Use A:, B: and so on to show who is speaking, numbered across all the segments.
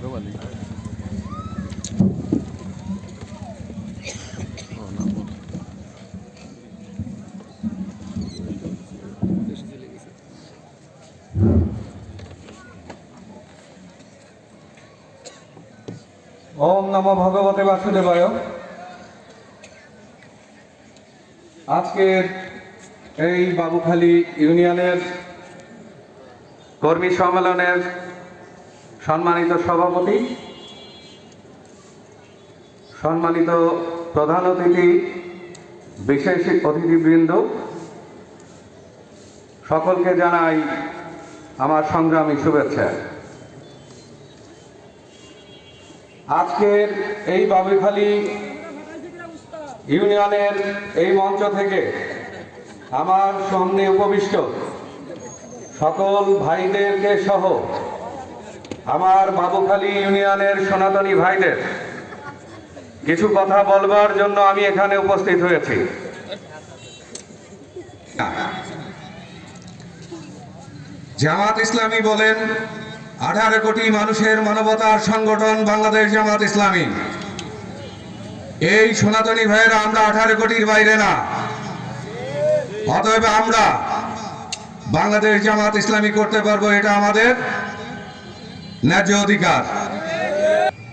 A: ওম নমো ভগবতে বাসুদেবায়। আজকের এই বাবুখালী ইউনিয়নের কর্মী সম্মেলনের সম্মানিত সভাপতি, সম্মানিত প্রধান অতিথি, বিশেষ অতিথিবৃন্দ, সকলকে জানাই আমার সংগ্রামী শুভেচ্ছা। আজকের এই বাবুখালী ইউনিয়নের এই মঞ্চ থেকে আমার সামনে উপবিষ্ট সকল ভাইদেরকে সহ আমার বাবুখালী ইউনিয়নের সনাতনী ভাইদের কিছু কথা বলবার জন্য আমি এখানে উপস্থিত হয়েছি। জামাত ইসলামী বলেন, আঠারো কোটি মানুষের মানবতার সংগঠন বাংলাদেশ জামাত ইসলামী। এই সনাতনী ভাইয়েরা আমরা আঠারো কোটির বাইরে না। অতএব আমরা বাংলাদেশ জামাত ইসলামী করতে পারব, এটা আমাদের ন্যায্য অধিকার।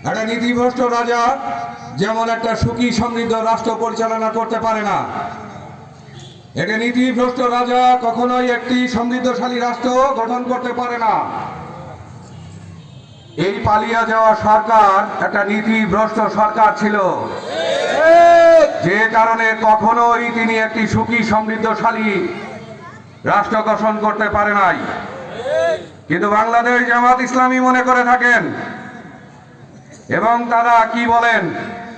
A: একটা নীতিভ্রষ্ট রাজা যেমন একটা সুখী সমৃদ্ধ রাষ্ট্র পরিচালনা করতে পারে না এটা নীতিভ্রষ্ট রাজা কখনোই একটি সমৃদ্ধশালী রাষ্ট্র গঠন করতে পারে না। এই পালিয়ে যাওয়া সরকার একটা নীতিভ্রষ্ট সরকার ছিল। যে কারণে কখনোই তিনি একটি সুখী সমৃদ্ধশালী রাষ্ট্র গঠন করতে পারে নাই। কিন্তু বাংলাদেশ জামাত ইসলামী মনে করে থাকেন এবং তারা কি বলেন?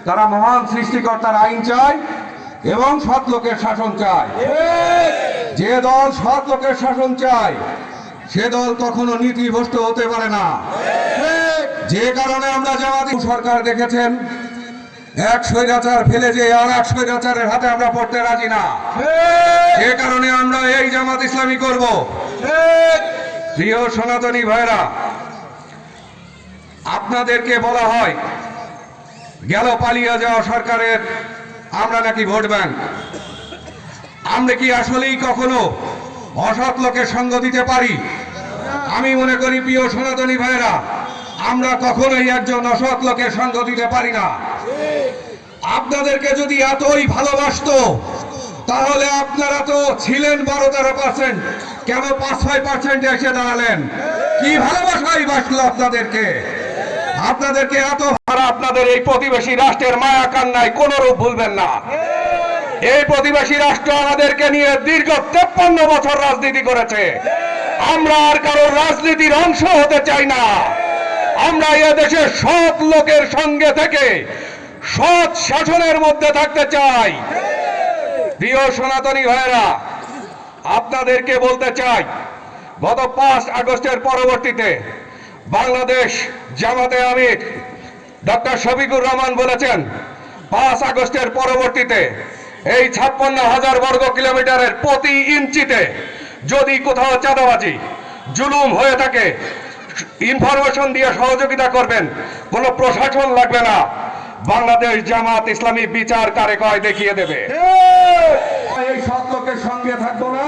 A: তারা মহান সৃষ্টিকর্তার আইন চায় এবং সৎ লোকের শাসন চায়। যে দল সৎ লোকের শাসন চায়, সে দল কখনো নীতিভ্রষ্ট হতে পারে না। যে কারণে আমরা জামাতি সরকার দেখেছেন, এক স্বৈরাচার ফেলে যে আর এক স্বৈরাচারের হাতে আমরা পড়তে রাজি না। যে কারণে আমরা এই জামাত ইসলামী করব। প্রিয় সনাতনী ভাইরা, আপনাদেরকে বলা হয়, গেল পালিয়ে যাওয়া সরকারের, আমরা নাকি ভোট ব্যাংক? আমরা কি আসলেই কখনো অসৎ লোকের সঙ্গ দিতে পারি? আমি মনে করি, প্রিয় সনাতনী ভাইরা, আমরা কখনোই একজন অসৎ লোকের সঙ্গ দিতে পারি না। আপনাদেরকে যদি এতই ভালোবাসতো তাহলে আপনারা তো ছিলেন বারো তেরো পার্সেন্ট কেন পাঁচ ছয় পার্সেন্ট এসে দাঁড়ালেন? কি ভালোবাসাই বাসলো আপনাদেরকে? আপনাদেরকে এত ভাড়া আপনাদের এই প্রতিবেশী রাষ্ট্রের মায়া কান্নায় কোন রূপ ভুলবেন না। এই প্রতিবেশী রাষ্ট্র আমাদেরকে নিয়ে দীর্ঘ তেপ্পান্ন বছর রাজনীতি করেছে। আমরা আর কারোর রাজনীতির অংশ হতে চাই না। আমরা এ দেশে সৎ লোকের সঙ্গে থেকে সৎ শাসনের মধ্যে থাকতে চাই। প্রিয় সনাতনী ভাইয়েরা, আপনাদেরকে বলতে চাই, গত পাঁচ আগস্টের পরবর্তীতে বাংলাদেশ জামাতে আমির ডক্টর শফিকুর রহমান বলেছেন, পাঁচ আগস্টের পরবর্তীতে এই ছাপ্পান্ন হাজার বর্গ কিলোমিটারের প্রতি ইঞ্চিতে যদি কোথাও চাঁদাবাজি, জুলুম হয়ে থাকে, ইনফরমেশন দিয়ে সহযোগিতা করবেন, কোনো প্রশাসন লাগবে না। বাংলাদেশ জামাত ইসলামী বিচার কারে কয় দেখিয়ে দেবে। সঙ্গে থাকব না।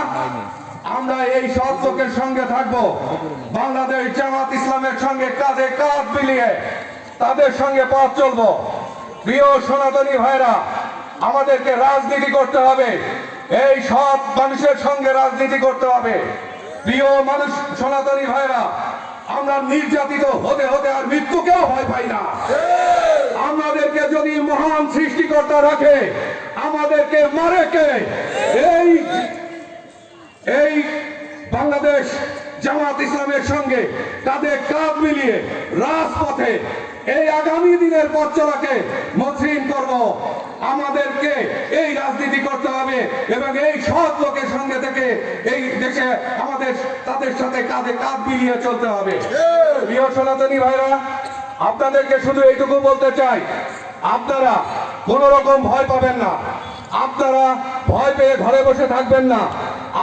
A: আমরা এই সৎ লোকের সঙ্গে থাকব। বাংলাদেশ জামাত ইসলামের সঙ্গে কাঁধে কাঁধ মিলিয়ে তাদের সঙ্গে পথ চলবো। প্রিয় সনাতনী ভাইরা, আমাদেরকে রাজনীতি করতে হবে। এই সৎ মানুষের সঙ্গে রাজনীতি করতে হবে। প্রিয় মানুষ, সনাতনী ভাইরা, আমরা নির্যাতিত হতে হতে আর মৃত্যুকেও ভয় পাই না। আমাদেরকে যদি মহান সৃষ্টিকর্তা রাখে, আমাদেরকে মারে কে এই এই বাংলাদেশ জামাত ইসলামের সঙ্গে তাদের কাঁধ মিলিয়ে রাজপথে এই আগামী দিনের পথ চলাকে মসৃণ করব। আমাদেরকে এই রাজনীতি করতে হবে এবং এই সৎ লোকের সঙ্গে থেকে এই দেশে আমাদের, তাদের সাথে কাঁধে কাঁধ মিলিয়ে চলতে হবে। প্রিয় সনাতনী ভাইরা, আপনাদেরকে শুধু এইটুকু বলতে চাই, আপনারা কোনো রকম ভয় পাবেন না। আপনারা ভয় পেয়ে ঘরে বসে থাকবেন না।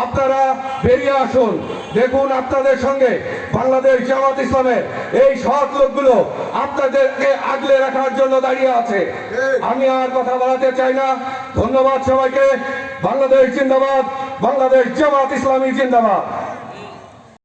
A: আপনারা বেরিয়ে আসুন। দেখুন আপনাদের সঙ্গে বাংলাদেশ জামাত ইসলামের এই সৎ লোকগুলো আপনাদেরকে আগলে রাখার জন্য দাঁড়িয়ে আছে। আমি আর কথা বলাতে চাই না। ধন্যবাদ সবাইকে। বাংলাদেশ জিন্দাবাদ। বাংলাদেশ জামাত ইসলামী জিন্দাবাদ।